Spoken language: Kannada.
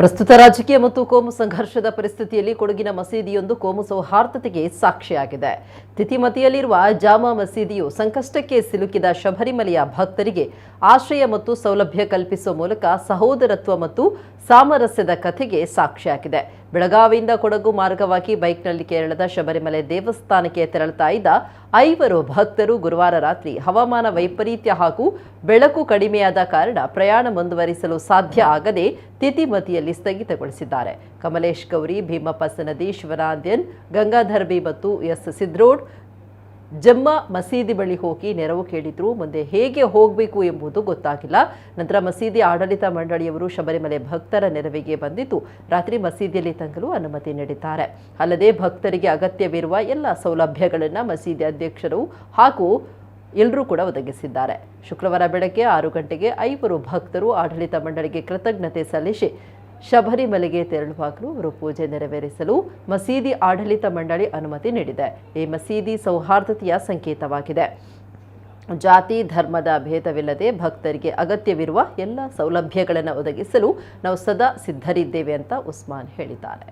ಪ್ರಸ್ತುತ ರಾಜಕೀಯ ಮತ್ತು ಕೋಮು ಸಂಘರ್ಷದ ಪರಿಸ್ಥಿತಿಯಲ್ಲಿ ಕೊಡಗಿನ ಮಸೀದಿಯೊಂದು ಕೋಮು ಸೌಹಾರ್ದತೆಗೆ ಸಾಕ್ಷಿಯಾಗಿದೆ. ತಿಥಿಮತಿಯಲ್ಲಿರುವ ಜಾಮಾ ಮಸೀದಿಯು ಸಂಕಷ್ಟಕ್ಕೆ ಸಿಲುಕಿದ ಶಬರಿಮಲೆಯ ಭಕ್ತರಿಗೆ ಆಶ್ರಯ ಮತ್ತು ಸೌಲಭ್ಯ ಕಲ್ಪಿಸುವ ಮೂಲಕ ಸಹೋದರತ್ವ ಮತ್ತು ಸಾಮರಸ್ಯದ ಕಥೆಗೆ ಸಾಕ್ಷಿಯಾಗಿದೆ. ಬೆಳಗಾವಿಯಿಂದ ಕೊಡಗು ಮಾರ್ಗವಾಗಿ ಬೈಕ್ನಲ್ಲಿ ಕೇರಳದ ಶಬರಿಮಲೆ ದೇವಸ್ಥಾನಕ್ಕೆ ತೆರಳುತ್ತಾ ಇದ್ದ ಐವರು ಭಕ್ತರು ಗುರುವಾರ ರಾತ್ರಿ ಹವಾಮಾನ ವೈಪರೀತ್ಯ ಹಾಗೂ ಬೆಳಕು ಕಡಿಮೆಯಾದ ಕಾರಣ ಪ್ರಯಾಣ ಮುಂದುವರಿಸಲು ಸಾಧ್ಯ ಆಗದೆ ತಿತಿಮತಿಯಲ್ಲಿ ಸ್ಥಗಿತಗೊಳಿಸಿದ್ದಾರೆ. ಕಮಲೇಶ್ ಗೌರಿ, ಭೀಮಪ್ಪ ಸನದಿ ಶಿವನಾಂದ್ಯನ್ ಗಂಗಾಧರ್ ಬಿ ಮತ್ತು ಎಸ್ ಸಿದ್ರೋಡ್ ಜಮ್ಮ ಮಸೀದಿ ಬಳಿ ಹೋಗಿ ನೆರವು ಕೇಳಿದ್ರು, ಮುಂದೆ ಹೇಗೆ ಹೋಗಬೇಕು ಎಂಬುದು ಗೊತ್ತಾಗಿಲ್ಲ. ನಂತರ ಮಸೀದಿ ಆಡಳಿತ ಮಂಡಳಿಯವರು ಶಬರಿಮಲೆ ಭಕ್ತರ ನೆರವಿಗೆ ಬಂದಿದ್ದು, ರಾತ್ರಿ ಮಸೀದಿಯಲ್ಲಿ ತಂಗಲು ಅನುಮತಿ ನೀಡಿದ್ದಾರೆ. ಅಲ್ಲದೆ ಭಕ್ತರಿಗೆ ಅಗತ್ಯವಿರುವ ಎಲ್ಲ ಸೌಲಭ್ಯಗಳನ್ನು ಮಸೀದಿ ಅಧ್ಯಕ್ಷರು ಹಾಗೂ ಎಲ್ಲರೂ ಕೂಡ ಒದಗಿಸಿದ್ದಾರೆ. ಶುಕ್ರವಾರ ಬೆಳಗ್ಗೆ ಆರು ಗಂಟೆಗೆ ಐವರು ಭಕ್ತರು ಆಡಳಿತ ಮಂಡಳಿಗೆ ಕೃತಜ್ಞತೆ ಸಲ್ಲಿಸಿ ಶಬರಿಮಲೆಗೆ ತೆರಳುವಾಗಲೂ ಅವರು ಪೂಜೆ ನೆರವೇರಿಸಲು ಮಸೀದಿ ಆಡಳಿತ ಮಂಡಳಿ ಅನುಮತಿ ನೀಡಿದೆ. ಈ ಮಸೀದಿ ಸೌಹಾರ್ದತೆಯ ಸಂಕೇತವಾಗಿದೆ. ಜಾತಿ, ಧರ್ಮದ ಭೇದವಿಲ್ಲದೆ ಭಕ್ತರಿಗೆ ಅಗತ್ಯವಿರುವ ಎಲ್ಲ ಸೌಲಭ್ಯಗಳನ್ನು ಒದಗಿಸಲು ನಾವು ಸದಾ ಸಿದ್ಧರಿದ್ದೇವೆ ಅಂತ ಉಸ್ಮಾನ್ ಹೇಳಿದ್ದಾರೆ.